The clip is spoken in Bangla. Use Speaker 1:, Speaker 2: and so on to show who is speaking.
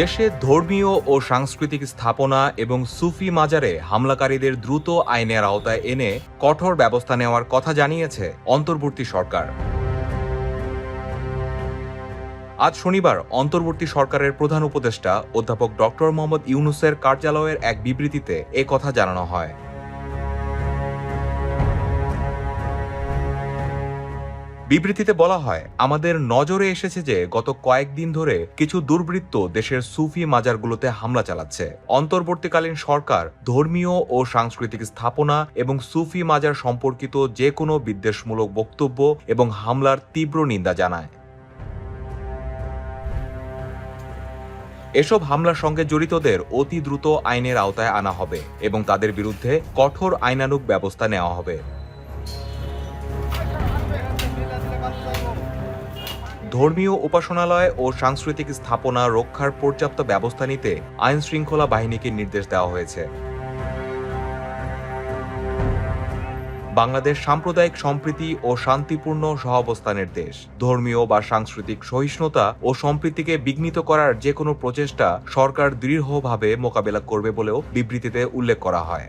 Speaker 1: দেশে ধর্মীয় ও সাংস্কৃতিক স্থাপনা এবং সুফি মাজারে হামলাকারীদের দ্রুত আইনের আওতায় এনে কঠোর ব্যবস্থা নেওয়ার কথা জানিয়েছে অন্তর্বর্তী সরকার। আজ শনিবার অন্তর্বর্তী সরকারের প্রধান উপদেষ্টা অধ্যাপক ডক্টর মোহাম্মদ ইউনুসের কার্যালয়ের এক বিবৃতিতে কথা জানানো হয়। বিবৃতিতে বলা হয়, আমাদের নজরে এসেছে যে গত কয়েকদিন ধরে কিছু দুর্বৃত্ত দেশের সুফি মাজারগুলোতে হামলা চালাচ্ছে। অন্তর্বর্তীকালীন সরকার, ধর্মীয় ও সাংস্কৃতিক স্থাপনা এবং সুফি মাজার সম্পর্কিত যে কোনো বিদ্বেষমূলক বক্তব্য এবং হামলার তীব্র নিন্দা জানায়। এসব হামলার সঙ্গে জড়িতদের অতি দ্রুত আইনের আওতায় আনা হবে এবং তাদের বিরুদ্ধে কঠোর আইনানুগ ব্যবস্থা নেওয়া হবে। ধর্মীয় উপাসনালয় ও সাংস্কৃতিক স্থাপনা রক্ষার পর্যাপ্ত ব্যবস্থা নিতে আইন শৃঙ্খলা বাহিনীকে নির্দেশ দেওয়া হয়েছে। বাংলাদেশ সাম্প্রদায়িক সম্প্রীতি ও শান্তিপূর্ণ সহাবস্থানের দেশ। ধর্মীয় বা সাংস্কৃতিক সহিষ্ণুতা ও সম্প্রীতিকে বিঘ্নিত করার যে কোনো প্রচেষ্টা সরকার দৃঢ়ভাবে মোকাবেলা করবে বলেও বিবৃতিতে উল্লেখ করা হয়।